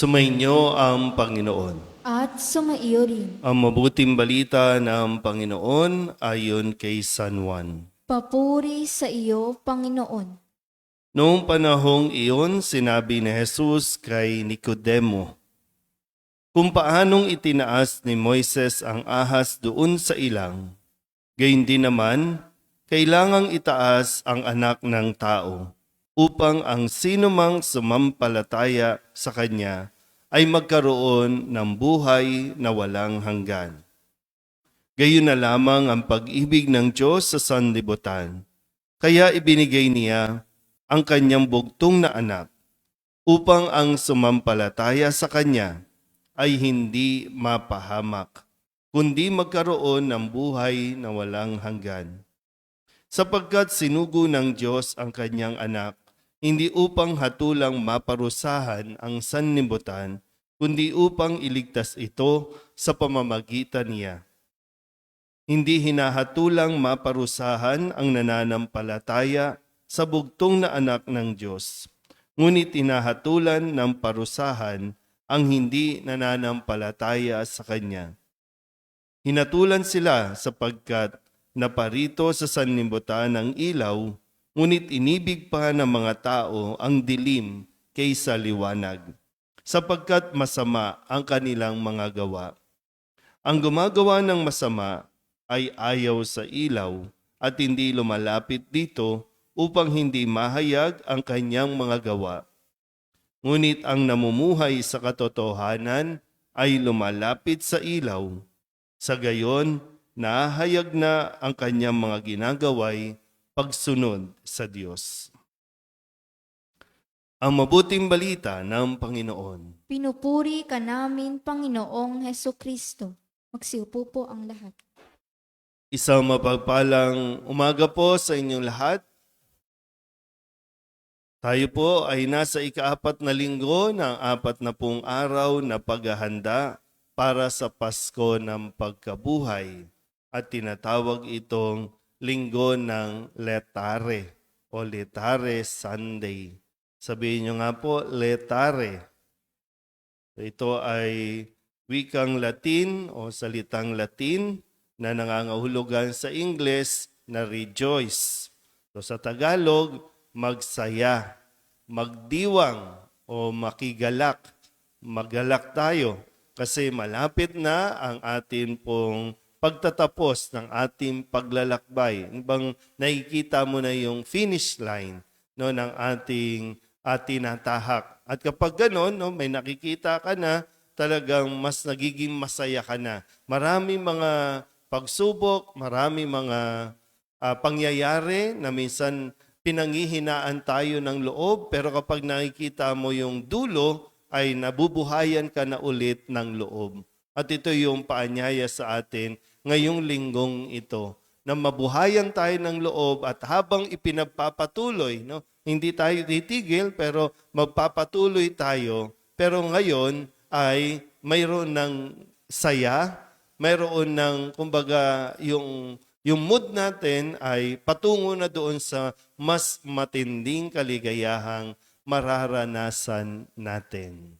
Sumainyo ang Panginoon. at sumaiyo rin. Ang mabuting balita ng Panginoon ayon kay San Juan. Papuri sa iyo, Panginoon. Noong panahong iyon, sinabi ni Jesus kay Nicodemo, Kung paanong itinaas ni Moises ang ahas doon sa ilang, gayon din naman, kailangang itaas ang anak ng tao, upang ang sinumang sumampalataya sa Kanya ay magkaroon ng buhay na walang hanggan. Gayon na lamang ang pag-ibig ng Diyos sa sanlibutan. Kaya ibinigay niya ang kanyang bugtong na anak upang ang sumampalataya sa kanya ay hindi mapahamak, kundi magkaroon ng buhay na walang hanggan. Sapagkat sinugo ng Diyos ang kanyang anak, hindi upang hatulang maparusahan ang sanlibutan, kundi upang iligtas ito sa pamamagitan niya. Hindi hinahatulang maparusahan ang nananampalataya sa bugtong na anak ng Diyos. Ngunit hinahatulan ng parusahan ang hindi nananampalataya sa Kanya. Hinatulan sila sapagkat naparito sa sanlibutan ng ilaw, ngunit inibig pa ng mga tao ang dilim kaysa liwanag, sapagkat masama ang kanilang mga gawa. Ang gumagawa ng masama ay ayaw sa ilaw at hindi lumalapit dito upang hindi mahayag ang kanyang mga gawa. Ngunit ang namumuhay sa katotohanan ay lumalapit sa ilaw. Sa gayon, nahayag na ang kanyang mga ginagaway pagsunod sa Diyos. Ang mabuting balita ng Panginoon. Pinupuri ka namin, Panginoong Heso Kristo. Magsiupo po ang lahat. Isang mapagpalang umaga po sa inyong lahat. Tayo po ay nasa ikaapat na linggo ng apat na pung araw na paghahanda para sa Pasko ng Pagkabuhay at tinatawag itong linggo ng Letare o Letare Sunday. Sabihin nyo nga po, Letare. Ito ay wikang Latin o salitang Latin na nangangahulugan sa Ingles na rejoice. So sa Tagalog, magsaya, magdiwang o makigalak. Magalak tayo kasi malapit na ang atin pong pagtatapos ng ating paglalakbay. Ano Bang nakikita mo na yung finish line no ng ating ating natahak. At kapag gano'n, no, may nakikita ka na, talagang mas nagiging masaya ka na. Maraming mga pagsubok, marami mga ah, pangyayari na minsan pinanghihinaan tayo ng loob, pero kapag nakikita mo yung dulo, ay nabubuhayan ka na ulit ng loob. At ito yung paanyaya sa atin ngayong linggong ito, na mabuhayan tayo ng loob at habang ipinagpapatuloy, no, hindi tayo titigil pero magpapatuloy tayo. Pero ngayon ay mayroon ng saya, mayroon ng, kumbaga, yung, yung mood natin ay patungo na doon sa mas matinding kaligayahang mararanasan natin.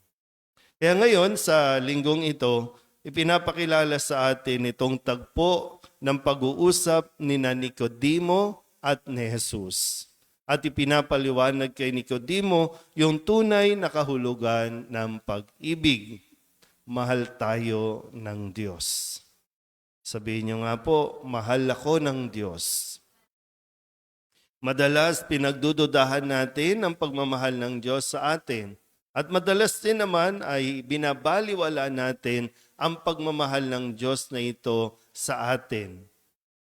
Kaya ngayon, sa linggong ito, ipinapakilala sa atin itong tagpo ng pag-uusap ni Nicodemo at ni Jesus. At ipinapaliwanag kay Nicodemo yung tunay na kahulugan ng pag-ibig mahal tayo ng Diyos. Sabihin niyo nga po, mahal ako ng Diyos. Madalas pinagdududahan natin ang pagmamahal ng Diyos sa atin. At madalas din naman ay binabaliwala natin ang pagmamahal ng Diyos na ito sa atin.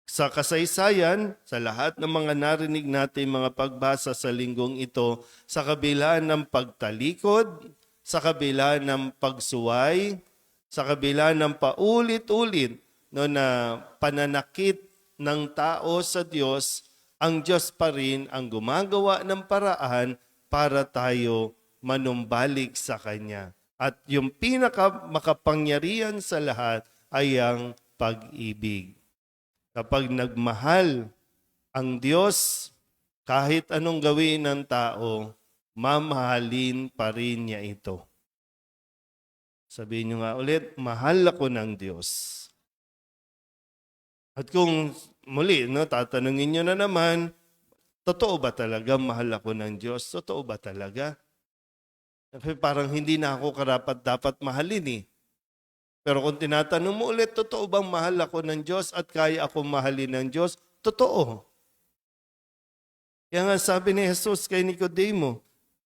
Sa kasaysayan, sa lahat ng mga narinig natin mga pagbasa sa linggong ito, sa kabila ng pagtalikod, sa kabila ng pagsuway, sa kabila ng paulit-ulit no, na pananakit ng tao sa Diyos, ang Diyos pa rin ang gumagawa ng paraan para tayo manumbalik sa Kanya. At yung pinaka makapangyarihan sa lahat ay ang pag-ibig. Kapag nagmahal ang Diyos, kahit anong gawin ng tao, mamahalin pa rin niya ito. Sabihin nyo nga ulit, mahal ako ng Diyos. At kung muli, no, tatanungin nyo na naman, totoo ba talaga mahal ako ng Diyos? Totoo ba talaga? Kasi parang hindi na ako karapat dapat mahalin eh. Pero kung tinatanong mo ulit, totoo bang mahal ako ng Diyos at kaya ako mahalin ng Diyos? Totoo. Kaya nga sabi ni Jesus kay Nicodemo,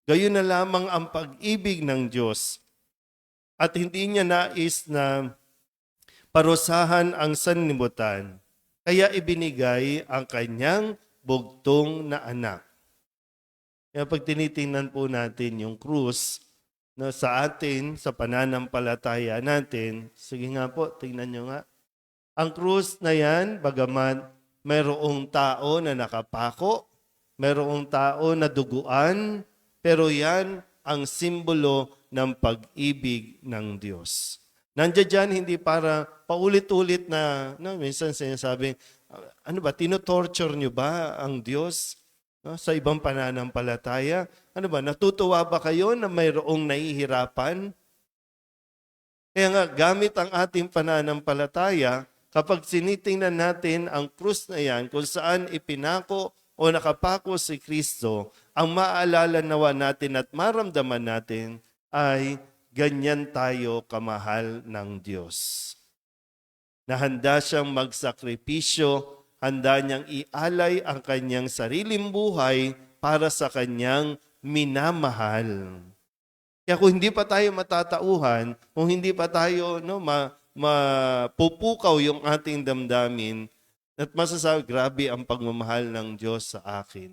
gayon na lamang ang pag-ibig ng Diyos at hindi niya nais na parusahan ang sanlibutan, kaya ibinigay ang kanyang bugtong na anak. Kaya pag tinitingnan po natin yung krus na sa atin, sa pananampalataya natin, sige nga po, tingnan nyo nga. Ang krus na yan, bagaman mayroong tao na nakapako, mayroong tao na duguan, pero yan ang simbolo ng pag-ibig ng Diyos. Nandiyan dyan, hindi para paulit-ulit na, no, minsan sinasabi, ano ba, tinotorture nyo ba ang Diyos? No, sa ibang pananampalataya? Ano ba, natutuwa ba kayo na mayroong nahihirapan? Kaya nga, gamit ang ating pananampalataya, kapag sinitingnan natin ang krus na yan, kung saan ipinako o nakapako si Kristo, ang maaalala nawa natin at maramdaman natin ay ganyan tayo kamahal ng Diyos. Na handa siyang magsakripisyo, handa niyang ialay ang kanyang sariling buhay para sa kanyang minamahal. Kaya kung hindi pa tayo matatauhan, kung hindi pa tayo no, ma, mapupukaw yung ating damdamin, at masasabi, grabe ang pagmamahal ng Diyos sa akin.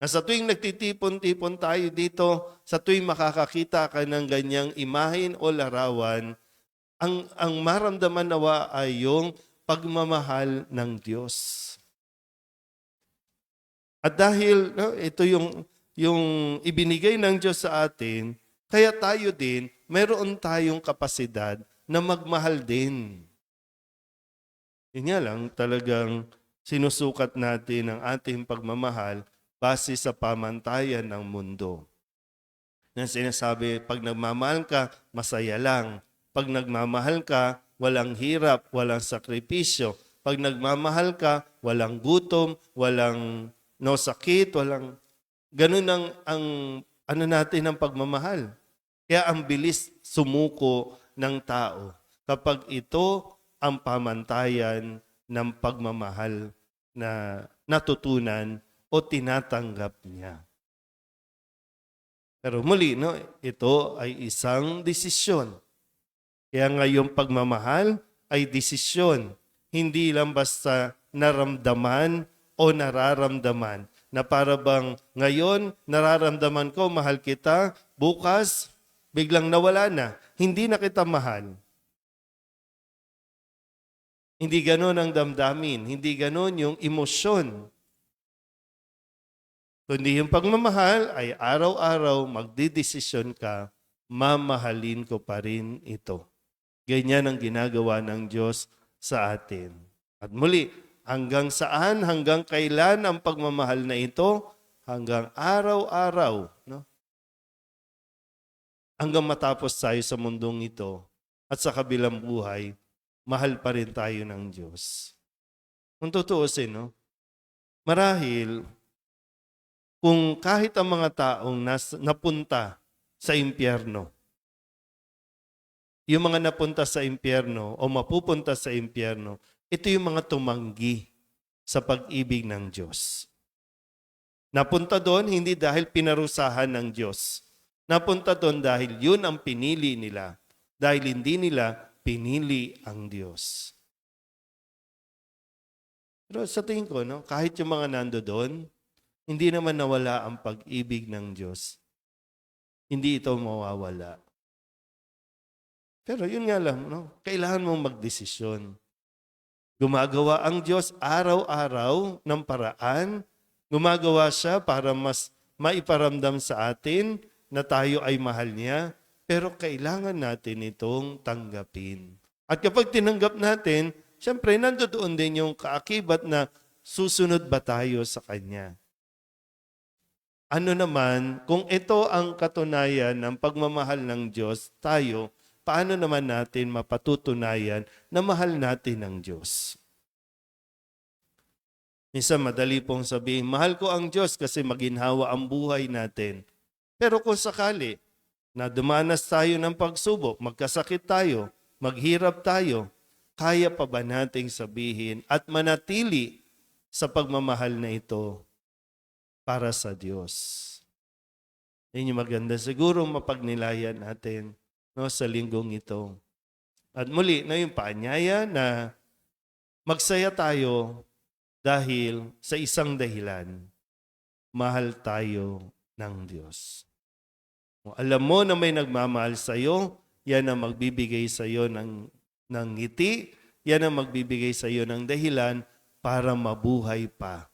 Na sa tuwing nagtitipon-tipon tayo dito, sa tuwing makakakita ka ng ganyang imahin o larawan, ang, ang maramdaman nawa ay yung pagmamahal ng Diyos. At dahil no, ito yung, yung ibinigay ng Diyos sa atin, kaya tayo din, meron tayong kapasidad na magmahal din. Yun lang, talagang sinusukat natin ang ating pagmamahal base sa pamantayan ng mundo. Na sinasabi, pag nagmamahal ka, masaya lang. Pag nagmamahal ka, walang hirap, walang sakripisyo. Pag nagmamahal ka, walang gutom, walang no sakit, walang... Ganun ang, ang ano natin ng pagmamahal. Kaya ang bilis sumuko ng tao kapag ito ang pamantayan ng pagmamahal na natutunan o tinatanggap niya. Pero muli, no, ito ay isang desisyon. Kaya nga yung pagmamahal ay desisyon. Hindi lang basta naramdaman o nararamdaman na para bang ngayon nararamdaman ko mahal kita, bukas biglang nawala na, hindi na kita mahal. Hindi ganon ang damdamin, hindi ganon yung emosyon. Kundi yung pagmamahal ay araw-araw magdidesisyon ka, mamahalin ko pa rin ito. Ganyan ang ginagawa ng Diyos sa atin. At muli, hanggang saan, hanggang kailan ang pagmamahal na ito? Hanggang araw-araw. No? Hanggang matapos tayo sa mundong ito at sa kabilang buhay, mahal pa rin tayo ng Diyos. Kung tutuusin, no? Marahil, kung kahit ang mga taong nas, napunta sa impyerno, yung mga napunta sa impyerno o mapupunta sa impyerno, ito yung mga tumanggi sa pag-ibig ng Diyos. Napunta doon hindi dahil pinarusahan ng Diyos. Napunta doon dahil yun ang pinili nila. Dahil hindi nila pinili ang Diyos. Pero sa tingin ko, no, kahit yung mga nando doon, hindi naman nawala ang pag-ibig ng Diyos. Hindi ito mawawala. Pero yun nga lang, no, kailangan mong magdesisyon. Gumagawa ang Diyos araw-araw ng paraan. Gumagawa siya para mas maiparamdam sa atin na tayo ay mahal niya. Pero kailangan natin itong tanggapin. At kapag tinanggap natin, siyempre nandoon din yung kaakibat na susunod ba tayo sa Kanya. Ano naman, kung ito ang katunayan ng pagmamahal ng Diyos, tayo, paano naman natin mapatutunayan na mahal natin ang Diyos? Minsan madali pong sabihin, mahal ko ang Diyos kasi maginhawa ang buhay natin. Pero kung sakali na dumanas tayo ng pagsubok, magkasakit tayo, maghirap tayo, kaya pa ba nating sabihin at manatili sa pagmamahal na ito para sa Diyos? Yan yung maganda. Siguro mapagnilayan natin no, sa linggong ito. At muli na yung paanyaya na magsaya tayo dahil sa isang dahilan, mahal tayo ng Diyos. Alam mo na may nagmamahal sa iyo, yan ang magbibigay sa iyo ng, ng ngiti, yan ang magbibigay sa iyo ng dahilan para mabuhay pa.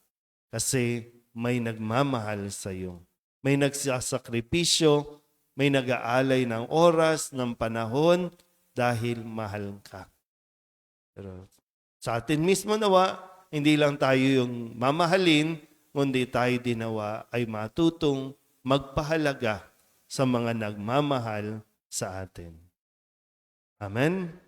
Kasi may nagmamahal sa iyo. May nagsasakripisyo, may nag-aalay ng oras, ng panahon, dahil mahal ka. Pero sa atin mismo nawa, hindi lang tayo yung mamahalin, kundi tayo dinawa ay matutong magpahalaga sa mga nagmamahal sa atin. Amen?